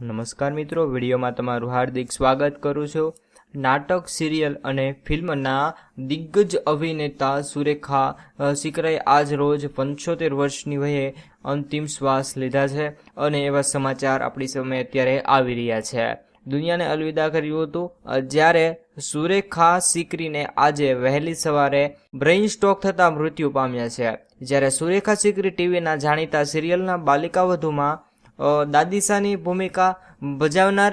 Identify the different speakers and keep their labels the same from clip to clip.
Speaker 1: નમસ્કાર મિત્રો વિડીયોમાં તમારું હાર્દિક સ્વાગત કરું છું. નાટક સિરિયલ અને ફિલ્મના દિગ્ગજ અભિનેતા સુરેખા સિકરાએ આજ રોજ પંચોતેર વર્ષની વયે અંતિમ શ્વાસ લીધા છે અને એવા સમાચાર આપણી સામે અત્યારે આવી રહ્યા છે. દુનિયાને અલવિદા કર્યું હતું. જ્યારે સુરેખા સિકરીને આજે વહેલી સવારે બ્રેઇન સ્ટ્રોક થતાં મૃત્યુ પામ્યા છે. જ્યારે સુરેખા સિકરી ટીવીના જાણીતા સિરિયલના બાલિકા વધુમાં અ, દાદીસાની ભૂમિકા ભજાવનાર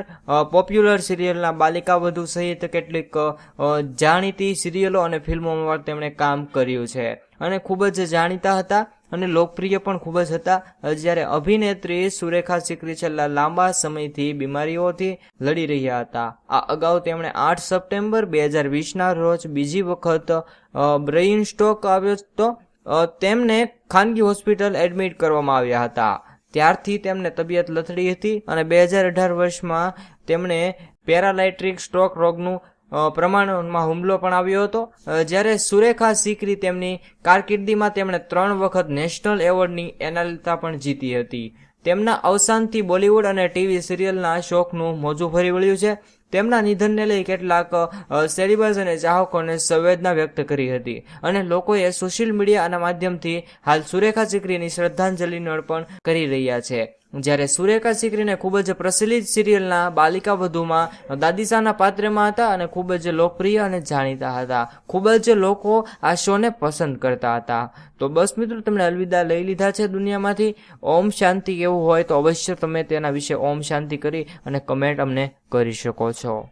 Speaker 1: પોપ્યુલર સિરિયલના બાલિકા વધુ સહિત કેટલીક જાણીતી સિરિયલો અને ફિલ્મોમાં તેમણે કામ કર્યું છે. અને ખૂબ જ જાણીતા હતા અને લોકપ્રિય પણ ખૂબ જ હતા. જ્યારે અભિનેત્રી સુરેખા સિકરી છેલ્લા લાંબા સમયથી બીમારીઓથી લડી રહ્યા હતા. આ અગાઉ તેમણે આઠ સપ્ટેમ્બર બે હજાર વીસના રોજ બીજી વખત બ્રેઇન સ્ટ્રોક આવ્યો હતો તેમને ખાનગી હોસ્પિટલ એડમિટ કરવામાં આવ્યા હતા. ત્યારથી તેમને તબિયત લથડી હતી અને બે હજાર અઢાર વર્ષમાં તેમણે પેરાલાઇટ્રિક સ્ટ્રોક રોગનું પ્રમાણમાં હુમલો પણ આવ્યો હતો. જ્યારે સુરેખા સિકરી તેમની કારકિર્દીમાં તેમણે ત્રણ વખત નેશનલ એવોર્ડની એનાલિતા પણ જીતી હતી. તેમના અવસાનથી બોલિવૂડ અને ટીવી સિરિયલના શોખનું મોજું ફરી વળ્યું છે. તેમના નિધનને લઈ કેટલાક સેલિબ્રિટીઝ અને ચાહકોને સંવેદના વ્યક્ત કરી હતી. અને લોકોએ સોશિયલ મીડિયાના માધ્યમથી હાલ સુરેખા સિકરીની શ્રદ્ધાંજલિ અર્પણ કરી રહ્યા છે. જ્યારે સુરેખા સિકરીને ખૂબ જ પ્રચલિત સિરિયલના બાલિકા વધુમાં દાદીસાના પાત્રમાં હતા અને ખૂબ જ લોકપ્રિય અને જાણીતા હતા. ખૂબ જ લોકો આ શોને પસંદ કરતા હતા. તો બસ મિત્રો, તમને અલવિદા લઈ લીધા છે દુનિયામાંથી. ઓમ શાંતિ એવું હોય તો અવશ્ય તમે તેના વિશે ઓમ શાંતિ કરી અને કમેન્ટ અમને કરી શકો છો.